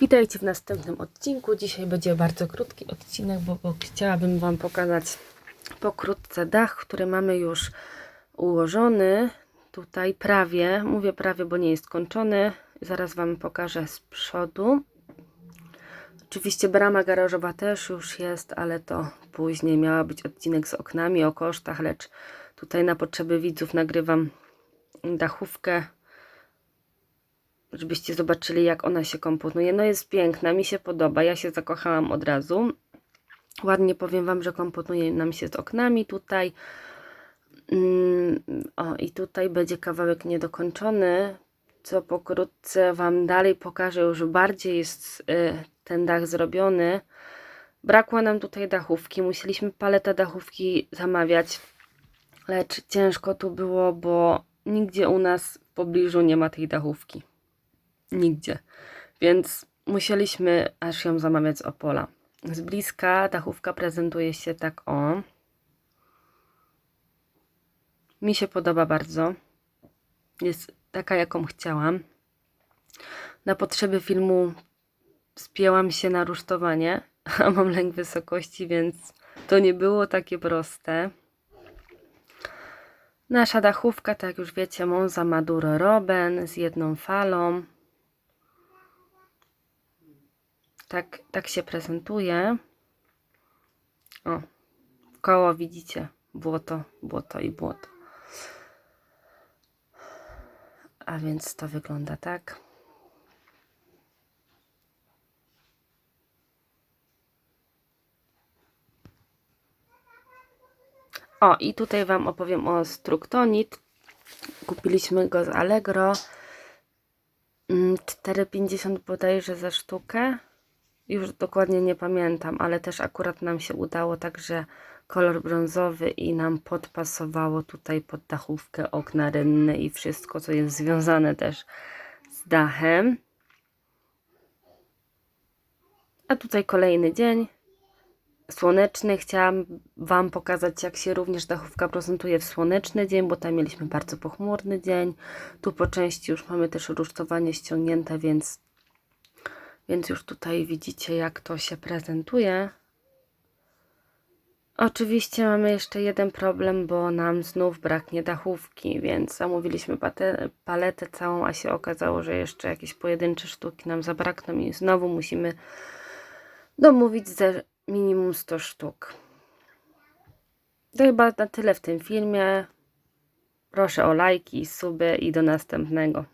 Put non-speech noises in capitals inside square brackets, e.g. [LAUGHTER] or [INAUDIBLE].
Witajcie w następnym odcinku. Dzisiaj będzie bardzo krótki odcinek, bo, bo chciałabym Wam pokazać pokrótce dach, który mamy już ułożony. Tutaj prawie, mówię prawie, bo nie jest kończony. Zaraz Wam pokażę z przodu. Oczywiście brama garażowa też już jest, ale to później miała być odcinek z oknami o kosztach, lecz tutaj na potrzeby widzów nagrywam dachówkę żebyście zobaczyli, jak ona się komponuje. No jest piękna, mi się podoba, ja się zakochałam od razu. Ładnie powiem Wam, że komponuje nam się z oknami tutaj. Mm, o, i tutaj będzie kawałek niedokończony, co pokrótce Wam dalej pokażę. Już bardziej jest y, ten dach zrobiony. Brakło nam tutaj dachówki, musieliśmy paletę dachówki zamawiać, lecz ciężko tu było, bo nigdzie u nas w pobliżu nie ma tej dachówki nigdzie. Więc musieliśmy aż ją zamawiać z Opola. Z bliska dachówka prezentuje się tak o. Mi się podoba bardzo. Jest taka, jaką chciałam. Na potrzeby filmu spięłam się na rusztowanie, [LAUGHS] a mam lęk wysokości, więc to nie było takie proste. Nasza dachówka, tak jak już wiecie, Monza Maduro Roben z jedną falą. Tak, tak się prezentuje. O, koło widzicie, błoto, błoto i błoto. A więc to wygląda tak. O, i tutaj Wam opowiem o Struktonit. Kupiliśmy go z Allegro. Mm, 4,50 bodajże za sztukę. Już dokładnie nie pamiętam, ale też akurat nam się udało, także kolor brązowy i nam podpasowało tutaj pod dachówkę okna rynne i wszystko, co jest związane też z dachem. A tutaj kolejny dzień słoneczny. Chciałam Wam pokazać, jak się również dachówka prezentuje w słoneczny dzień, bo tam mieliśmy bardzo pochmurny dzień. Tu po części już mamy też rusztowanie ściągnięte, więc, więc już tutaj widzicie, jak to się prezentuje. Oczywiście mamy jeszcze jeden problem, bo nam znów braknie dachówki, więc zamówiliśmy paletę całą, a się okazało, że jeszcze jakieś pojedyncze sztuki nam zabrakną i znowu musimy domówić ze minimum 100 sztuk. To chyba na tyle w tym filmie. Proszę o lajki, suby i do następnego.